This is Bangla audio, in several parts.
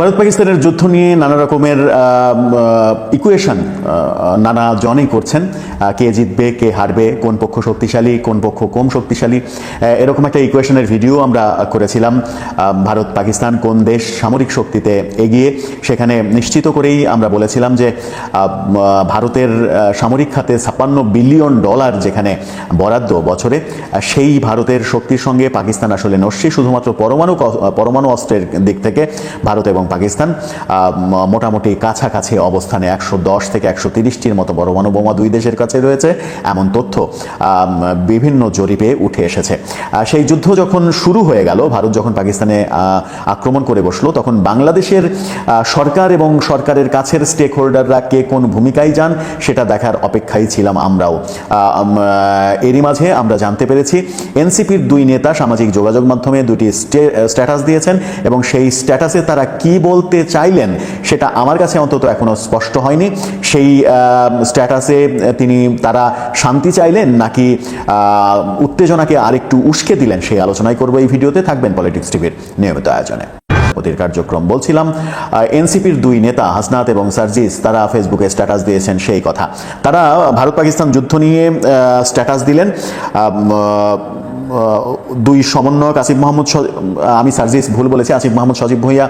ভারত পাকিস্তানের যুদ্ধ নিয়ে নানা রকমের ইকুয়েশন নানা জনই করছেন। কে জিতবে, কে হারবে, কোন পক্ষ শক্তিশালী, কোন পক্ষ কম শক্তিশালী এরকম একটা ইকুয়েশনের ভিডিও আমরা করেছিলাম। ভারত পাকিস্তান কোন দেশ সামরিক শক্তিতে এগিয়ে, সেখানে নিশ্চিত করেই আমরা বলেছিলাম যে ভারতের সামরিক খাতে ছাপ্পান্ন বিলিয়ন ডলার যেখানে বরাদ্দ বছরে সেই ভারতের শক্তির সঙ্গে পাকিস্তান আসলে নস্যি। শুধুমাত্র পরমাণু পরমাণু অস্ত্রের দিক থেকে ভারত এবং পাকিস্তান। মোটামুটি কাছাকাছি অবস্থানে একশো দশ থেকে একশো তিরিশটির মতো পরমাণু বোমা দুই দেশের কাছে রয়েছে। এমন তথ্য বিভিন্ন জরিপে উঠে এসেছে। সেই যুদ্ধ যখন শুরু হয়ে গেল, ভারত যখন পাকিস্তানে আক্রমণ করে বসল, তখন বাংলাদেশের সরকার এবং সরকারের কাছের স্টেক হোল্ডাররা কে কোন ভূমিকায় যান, সেটা দেখার অপেক্ষায় ছিলাম আমরাও। এরই মাঝে আমরা জানতে পেরেছি, এনসিপির দুই নেতা সামাজিক যোগাযোগ মাধ্যমে দুটি স্ট্যাটাস দিয়েছেন এবং সেই স্ট্যাটাসে তারা কি বলতে চাইলেন, সেটা আমার কাছে অন্তত এখনও স্পষ্ট হয়নি। সেই স্ট্যাটাসে তিনি, তারা শান্তি চাইলেন নাকি উত্তেজনাকে আরেকটু উস্কে দিলেন, সেই আলোচনাই করব এই ভিডিওতে। থাকবেন পলিটিক্স টিভির নিয়মিত আয়োজনে। অতির কার্যক্রম বলছিলাম এনসিপির দুই নেতা, হাসনাত এবং সার্জিস, তারা ফেসবুকে স্ট্যাটাস দিয়েছেন সেই কথা। তারা ভারত পাকিস্তান যুদ্ধ নিয়ে স্ট্যাটাস দিলেন দুই সমন্বয়ক আসিফ মাহমুদ আমি সার্জিস ভুল বলেছি, আসিফ মাহমুদ সজীব ভুইয়া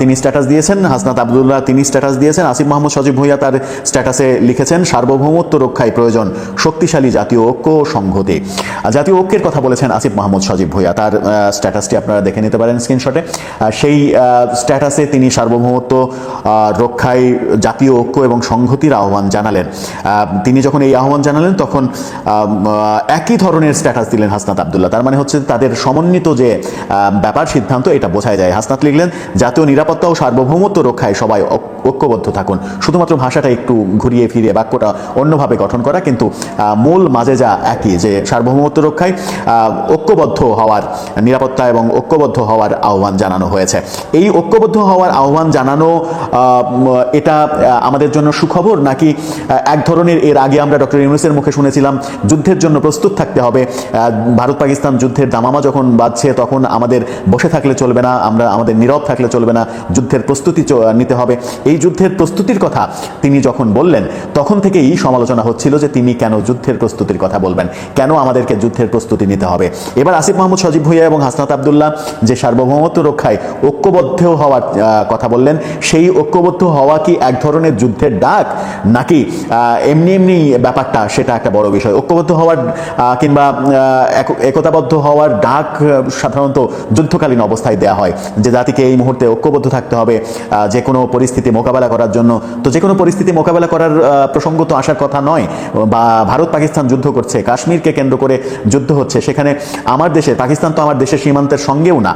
তিনি স্ট্যাটাস দিয়েছেন, হাসনাত আবদুল্লাহ তিনি স্ট্যাটাস দিয়েছেন, আসিফ মাহমুদ সজীব ভুইয়া তার স্ট্যাটাসে লিখেছেন, সার্বভৌমত্ব রক্ষায় প্রয়োজন, শক্তিশালী জাতীয় ঐক্য ও সংহতি। জাতীয় ঐক্যের কথা বলেছেন আসিফ মাহমুদ সজীব ভুইয়া, তার স্ট্যাটাসটি আপনারা দেখে নিতে পারেন স্ক্রিনশটে সেই স্ট্যাটাসে তিনি সার্বভৌমত্ব রক্ষায় জাতীয় ঐক্য এবং সংহতির আহ্বান জানালেন। তিনি যখন এই আহ্বান জানালেন, তখন একই ধরনের স্ট্যাটাস দিলেন হাসনাত আবদুল্লাহ তার মানে হচ্ছে তাদের সমন্বিত যে ব্যাপার, সিদ্ধান্ত, এটা বোঝাই যায়। হাসনাত লিখলেন, জাতীয় নিরাপত্তা ও সার্বভৌমত্ব রক্ষায় সবাই ঐক্যবদ্ধ থাকুন। শুধুমাত্র ভাষাটা একটু ঘুরিয়ে ফিরিয়ে বাক্যটা অন্যভাবে গঠন করা, কিন্তু মূল যা একই যে, সার্বভৌমত্ব রক্ষায় ঐক্যবদ্ধ হওয়ার নিরাপত্তা এবং ঐক্যবদ্ধ হওয়ার আহ্বান জানানো হয়েছে। এই ঐক্যবদ্ধ হওয়ার আহ্বান জানানো এটা আমাদের জন্য সুখবর নাকি এক ধরনের এর আগে আমরা ডক্টর ইউনুসের মুখে শুনেছিলাম, যুদ্ধের জন্য প্রস্তুত থাকতে হবে ভারত পাকিস্তান যুদ্ধের দামামা যখন বাজছে তখন আমাদের বসে থাকলে চলবে না, আমরা আমাদের নীরব থাকলে চলবে না, যুদ্ধের প্রস্তুতি নিতে হবে। এই যুদ্ধের প্রস্তুতির কথা তিনি যখন বললেন, তখন থেকেই সমালোচনা হচ্ছিল যে তিনি কেন যুদ্ধের প্রস্তুতির কথা বলবেন, কেন আমাদেরকে যুদ্ধের প্রস্তুতি নিতে হবে। এবার আসিফ মাহমুদ সজীব ভুইয়া এবং হাসনাত আবদুল্লাহ যে সার্বভৌমত্ব রক্ষায় ঐক্যবদ্ধ হওয়ার কথা বললেন, সেই ঐক্যবদ্ধ হওয়া কি এক ধরনের যুদ্ধের ডাক? নাকি এমনি এমনি ব্যাপারটা সেটা একটা বড় বিষয়। ঐক্যবদ্ধ হওয়ার কিংবা এক- একতাবদ্ধ হওয়ার ডাক সাধারণত যুদ্ধকালীন অবস্থায় দেওয়া হয়। যে জাতিকে এই মুহূর্তে ঐক্যবদ্ধ থাকতে হবে যে কোনো পরিস্থিতি মোকাবেলা করার জন্য। তো যে কোনো পরিস্থিতি মোকাবেলা করার প্রসঙ্গ তো আসার কথা নয়। বা ভারত পাকিস্তান যুদ্ধ করছে, কাশ্মীরকে কেন্দ্র করে যুদ্ধ হচ্ছে। সেখানে আমার দেশে, পাকিস্তান তো আমার দেশের সীমান্তের সঙ্গেও না।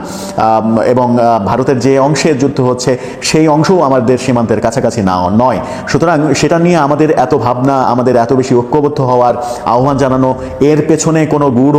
এবং ভারতের যে অংশে যুদ্ধ হচ্ছে, সেই অংশও আমাদের সীমান্তের কাছাকাছি না, নয়। সুতরাং সেটা নিয়ে আমাদের এত ভাবনা, আমাদের এত বেশি ঐক্যবদ্ধ হওয়ার আহ্বান জানানো, এর পেছনে কোনো গূঢ়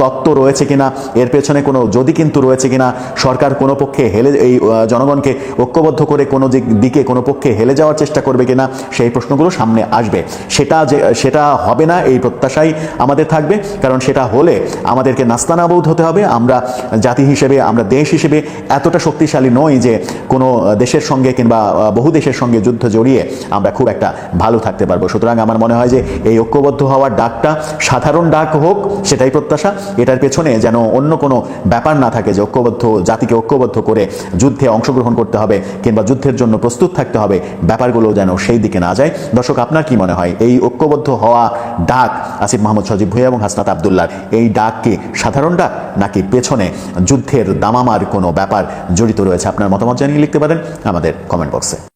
তত্ত্ব রয়েছে কিনা, এর পেছনে কোনো, যদি কিন্তু রয়েছে কিনা, সরকার কোনো পক্ষে হেলে, এই জনগণকে ঐক্যবদ্ধ করে কোনো দিকে কোনো পক্ষে হেলে যাওয়ার চেষ্টা করবে কিনা, সেই প্রশ্নগুলো সামনে আসবে। সেটা যে, সেটা হবে না, এই প্রত্যাশাই আমাদের থাকবে, কারণ সেটা হলে আমাদেরকে নাস্তানাবুদ হতে হবে। আমরা জাতি হিসেবে, আমরা দেশ হিসেবে এতটা শক্তিশালী নই যে কোনো দেশের সঙ্গে কিংবা বহু দেশের সঙ্গে যুদ্ধ জড়িয়ে আমরা খুব একটা ভালো থাকতে পারব। সুতরাং আমার মনে হয় যে এই ঐক্যবদ্ধ হওয়ার ডাকটা সাধারণ ডাক হোক, সেটাই প্রত্যাশা। এটার পেছনে যেন অন্য কোনো ব্যাপার না থাকে যে ঐক্যবদ্ধ জাতিকে ঐক্যবদ্ধ করে যুদ্ধে অংশগ্রহণ করতে হবে কিংবা যুদ্ধের জন্য প্রস্তুত থাকতে হবে, ব্যাপারগুলো যেন সেই দিকে না যায়। দর্শক, আপনার কি মনে হয়? এই ঐক্যবদ্ধ হওয়া ডাক আসিফ মাহমুদ সজীব ভুইয়া এবং হাসনাত আবদুল্লার এই ডাক কি সাধারণ ডাক নাকি পেছনে যুদ্ধের দামামার কোনো ব্যাপার জড়িত রয়েছে? আপনার মতামত জানিয়ে লিখতে পারেন আমাদের কমেন্ট বক্সে